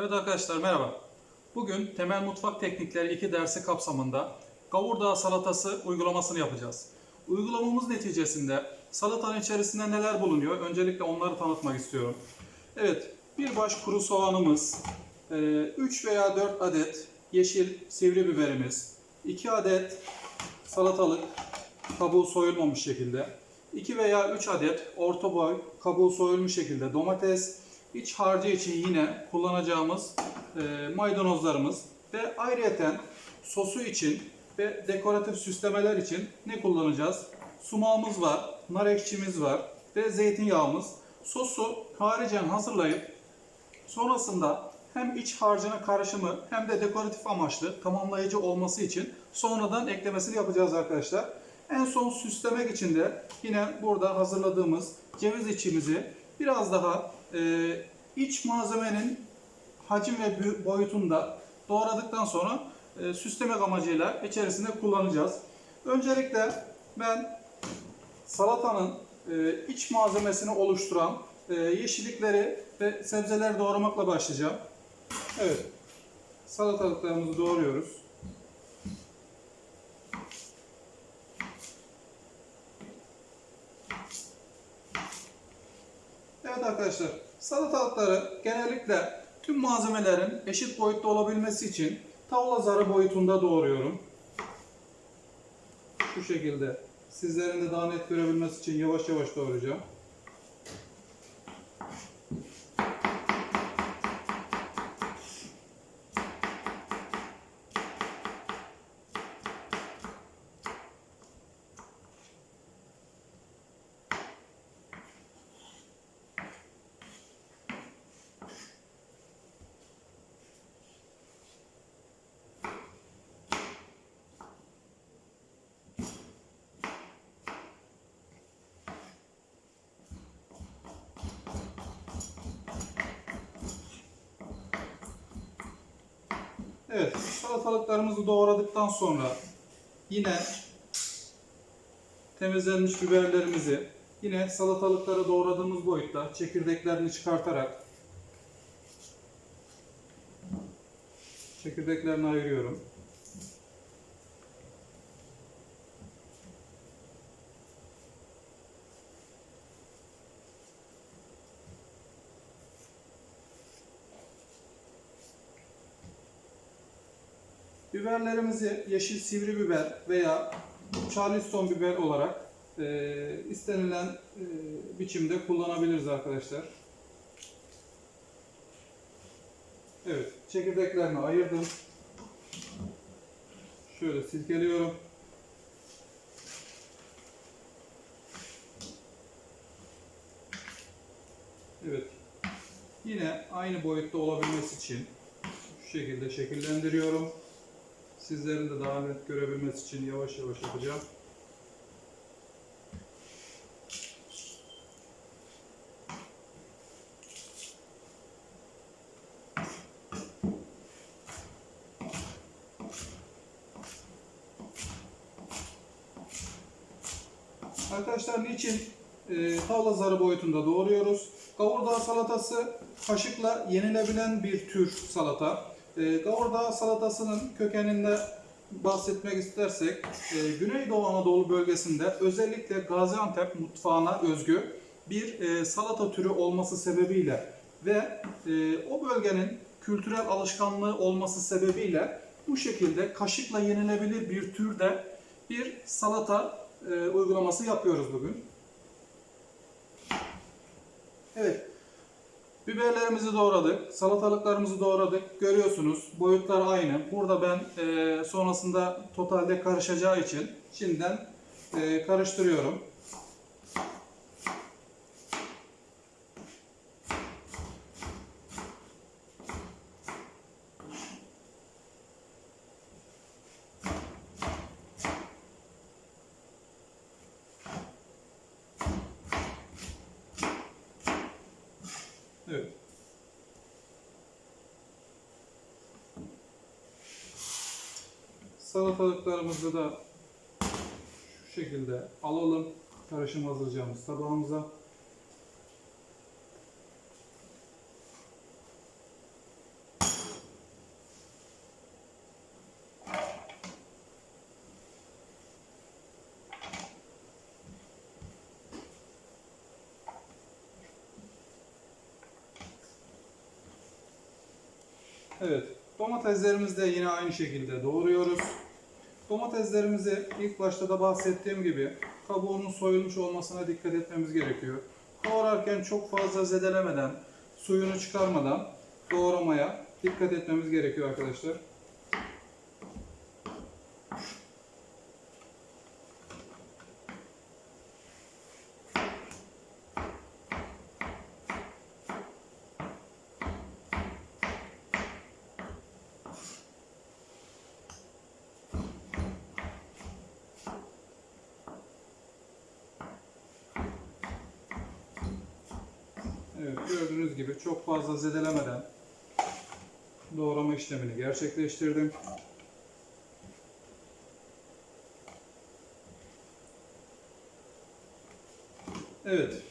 Evet arkadaşlar merhaba. Bugün temel mutfak teknikleri 2 dersi kapsamında kavurdağ salatası uygulamasını yapacağız. Uygulamamız neticesinde salatanın içerisinde neler bulunuyor? Öncelikle onları tanıtmak istiyorum. Evet, bir baş kuru soğanımız, 3 veya 4 adet yeşil sivri biberimiz, 2 adet salatalık kabuğu soyulmamış şekilde, 2 veya 3 adet orta boy kabuğu soyulmuş şekilde domates, iç harcı için yine kullanacağımız e, maydanozlarımız ve ayrıyeten sosu için ve dekoratif süslemeler için ne kullanacağız? Sumağımız var, nar ekşimiz var ve zeytinyağımız. Sosu haricen hazırlayıp sonrasında hem iç harcına karışımı hem de dekoratif amaçlı tamamlayıcı olması için sonradan eklemesini yapacağız arkadaşlar. En son süslemek için de yine burada hazırladığımız ceviz içimizi biraz daha e, iç malzemenin hacim ve boyutunda doğradıktan sonra e, süslemek amacıyla içerisinde kullanacağız. Öncelikle ben salatanın e, iç malzemesini oluşturan e, yeşillikleri ve sebzeleri doğramakla başlayacağım. Evet, salatalıklarımızı doğruyoruz. Arkadaşlar, salatalıkları genellikle tüm malzemelerin eşit boyutta olabilmesi için tavla zarı boyutunda doğruyorum. Şu şekilde sizlerin de daha net görebilmesi için yavaş yavaş doğrayacağım. Evet, salatalıklarımızı doğradıktan sonra yine temizlenmiş biberlerimizi yine salatalıkları doğradığımız boyutta çekirdeklerini çıkartarak çekirdeklerini ayırıyorum. Biberlerimizi yeşil sivri biber veya charleston biber olarak e, istenilen e, biçimde kullanabiliriz arkadaşlar. Evet, çekirdeklerini ayırdım. Şöyle silkeliyorum. Evet. Yine aynı boyutta olabilmesi için şu şekilde şekillendiriyorum. Sizlerin de daha net görebilmesi için yavaş yavaş yapacağım. Arkadaşlar niçin e, tavla zarı boyutunda doğruyoruz? Kavurdağ salatası kaşıkla yenilebilen bir tür salata. E, Kavurdağ salatasının kökeninde bahsetmek istersek e, Güneydoğu Anadolu bölgesinde özellikle Gaziantep mutfağına özgü bir e, salata türü olması sebebiyle ve e, o bölgenin kültürel alışkanlığı olması sebebiyle bu şekilde kaşıkla yenilebilir bir türde bir salata uygulaması yapıyoruz bugün. Evet. Biberlerimizi doğradık, salatalıklarımızı doğradık. Görüyorsunuz boyutlar aynı. Burada ben e, sonrasında totalde karışacağı için şimdiden e, karıştırıyorum. Salatalıklarımızı da şu şekilde alalım. Karışım hazırlayacağımız tabağımıza. Evet. Domateslerimizi de yine aynı şekilde doğruyoruz. Domateslerimizi ilk başta da bahsettiğim gibi kabuğunun soyulmuş olmasına dikkat etmemiz gerekiyor. Kavurarken çok fazla zedelemeden, suyunu çıkarmadan doğramaya dikkat etmemiz gerekiyor arkadaşlar. Evet, gördüğünüz gibi çok fazla zedelemeden doğrama işlemini gerçekleştirdim. Evet.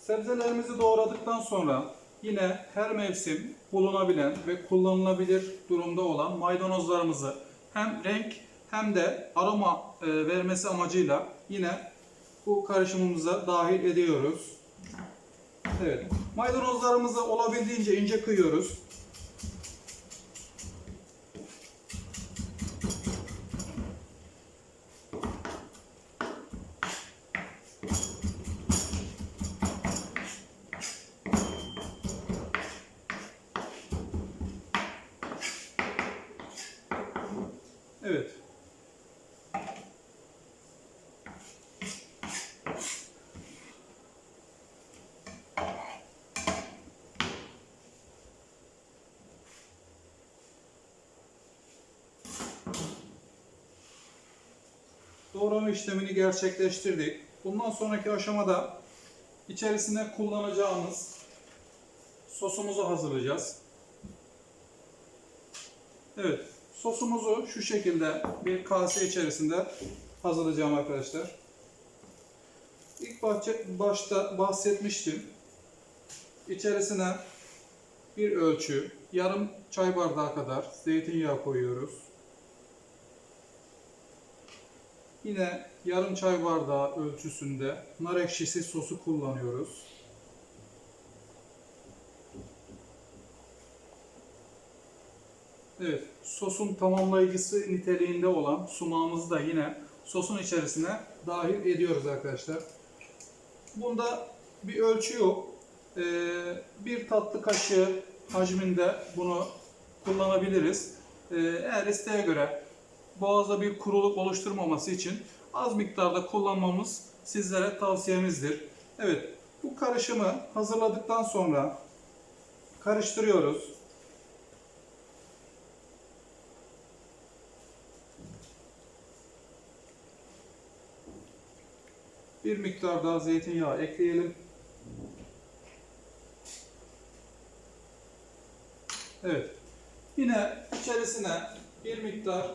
Sebzelerimizi doğradıktan sonra yine her mevsim bulunabilen ve kullanılabilir durumda olan maydanozlarımızı hem renk hem de aroma e, vermesi amacıyla yine bu karışımımıza dahil ediyoruz. Evet. Maydanozlarımızı olabildiğince ince kıyıyoruz. Evet. Doğrama işlemini gerçekleştirdik. Bundan sonraki aşamada içerisine kullanacağımız sosumuzu hazırlayacağız. Evet, sosumuzu şu şekilde bir kase içerisinde hazırlayacağım arkadaşlar. İlk başta bahsetmiştim. İçerisine bir ölçü, yarım çay bardağı kadar zeytinyağı koyuyoruz. Yine yarım çay bardağı ölçüsünde nar ekşisi sosu kullanıyoruz. Evet, sosun tamamlayıcısı niteliğinde olan sumağımızı da yine sosun içerisine dahil ediyoruz arkadaşlar. Bunda bir ölçü yok. Ee, bir tatlı kaşığı hacminde bunu kullanabiliriz. Ee, eğer isteğe göre boğazda bir kuruluk oluşturmaması için az miktarda kullanmamız sizlere tavsiyemizdir. Evet, bu karışımı hazırladıktan sonra karıştırıyoruz. Bir miktar daha zeytinyağı ekleyelim. Evet. Yine içerisine bir miktar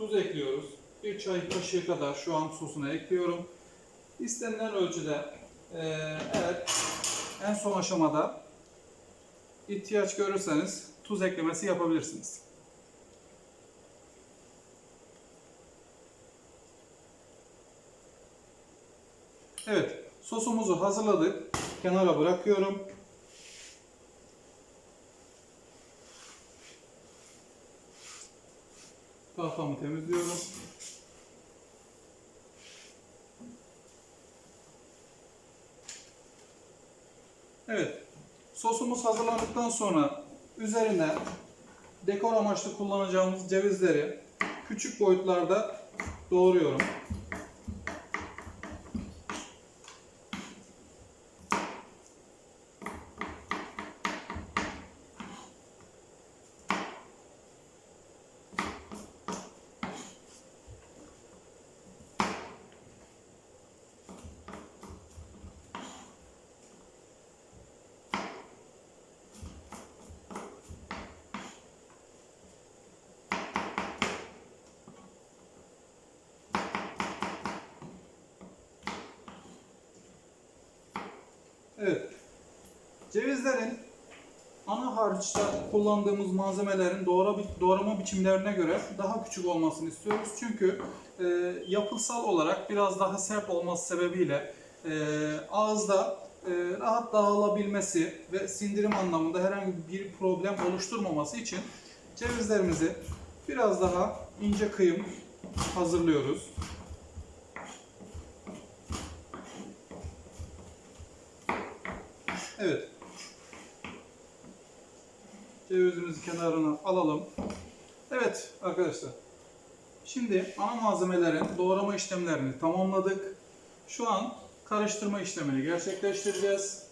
tuz ekliyoruz. Bir çay kaşığı kadar şu an sosuna ekliyorum. İstenilen ölçüde eee, eğer en son aşamada ihtiyaç görürseniz tuz eklemesi yapabilirsiniz. Evet, sosumuzu hazırladık. Kenara bırakıyorum. Tahtamı temizliyorum. Evet, sosumuz hazırlandıktan sonra üzerine dekor amaçlı kullanacağımız cevizleri küçük boyutlarda doğruyorum. Evet. Cevizlerin ana harçta kullandığımız malzemelerin doğra, doğrama biçimlerine göre daha küçük olmasını istiyoruz. Çünkü e, yapısal olarak biraz daha sert olması sebebiyle e, ağızda e, rahat dağılabilmesi ve sindirim anlamında herhangi bir problem oluşturmaması için cevizlerimizi biraz daha ince kıyım hazırlıyoruz. Evet. Cevizimizi kenarına alalım. Evet arkadaşlar. Şimdi ana malzemelerin doğrama işlemlerini tamamladık. Şu an karıştırma işlemini gerçekleştireceğiz.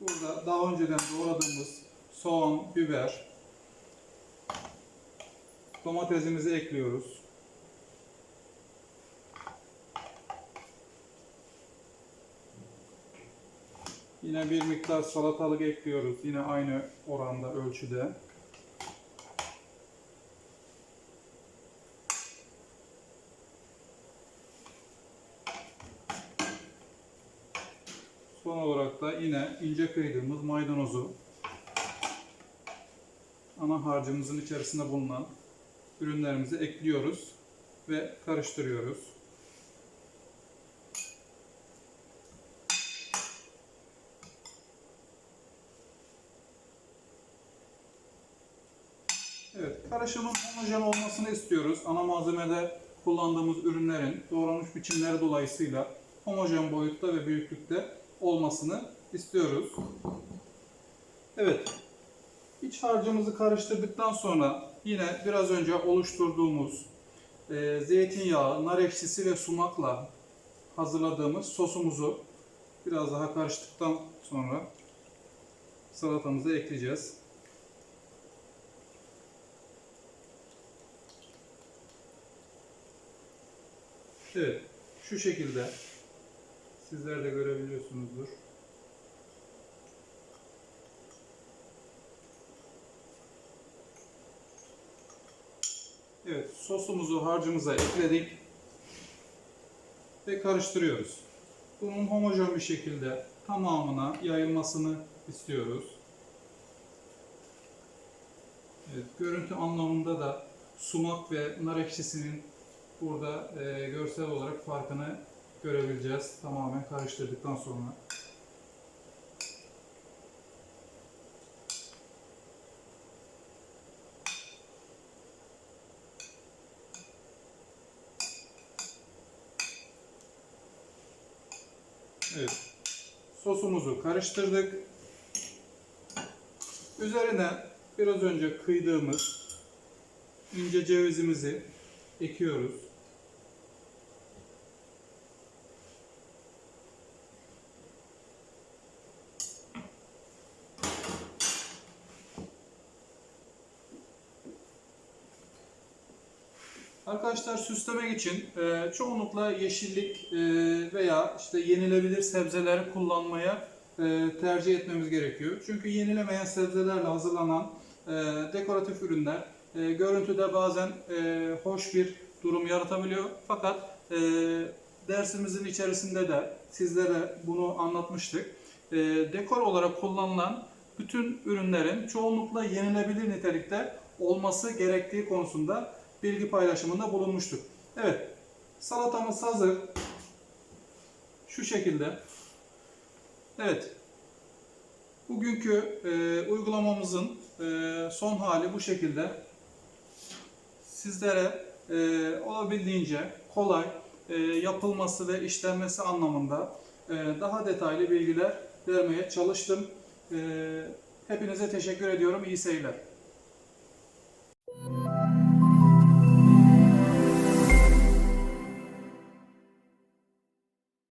Burada daha önceden doğradığımız soğan, biber, domatesimizi ekliyoruz. Yine bir miktar salatalık ekliyoruz. Yine aynı oranda, ölçüde. Son olarak da yine ince kıydığımız maydanozu ana harcımızın içerisinde bulunan ürünlerimizi ekliyoruz ve karıştırıyoruz. Evet, karışımın homojen olmasını istiyoruz. Ana malzemede kullandığımız ürünlerin doğranmış biçimleri dolayısıyla homojen boyutta ve büyüklükte olmasını istiyoruz. Evet, iç harcımızı karıştırdıktan sonra yine biraz önce oluşturduğumuz e, zeytinyağı, nar ekşisi ve sumakla hazırladığımız sosumuzu biraz daha karıştıktan sonra salatamıza ekleyeceğiz. Evet, şu şekilde sizler de görebiliyorsunuzdur. Evet, sosumuzu harcımıza ekledik ve karıştırıyoruz. Bunun homojen bir şekilde tamamına yayılmasını istiyoruz. Evet, görüntü anlamında da sumak ve nar ekşisinin burada e, görsel olarak farkını görebileceğiz tamamen karıştırdıktan sonra. Evet. Sosumuzu karıştırdık. Üzerine biraz önce kıydığımız ince cevizimizi ekiyoruz. Arkadaşlar süslemek için e, çoğunlukla yeşillik e, veya işte yenilebilir sebzeleri kullanmaya e, tercih etmemiz gerekiyor. Çünkü yenilemeyen sebzelerle hazırlanan e, dekoratif ürünler e, görüntüde bazen e, hoş bir durum yaratabiliyor. Fakat e, dersimizin içerisinde de sizlere bunu anlatmıştık. E, dekor olarak kullanılan bütün ürünlerin çoğunlukla yenilebilir nitelikte olması gerektiği konusunda bilgi paylaşımında bulunmuştuk. Evet, salatamız hazır. Şu şekilde. Evet, bugünkü e, uygulamamızın e, son hali bu şekilde. Sizlere e, olabildiğince kolay e, yapılması ve işlenmesi anlamında e, daha detaylı bilgiler vermeye çalıştım. E, hepinize teşekkür ediyorum. İyi seyirler.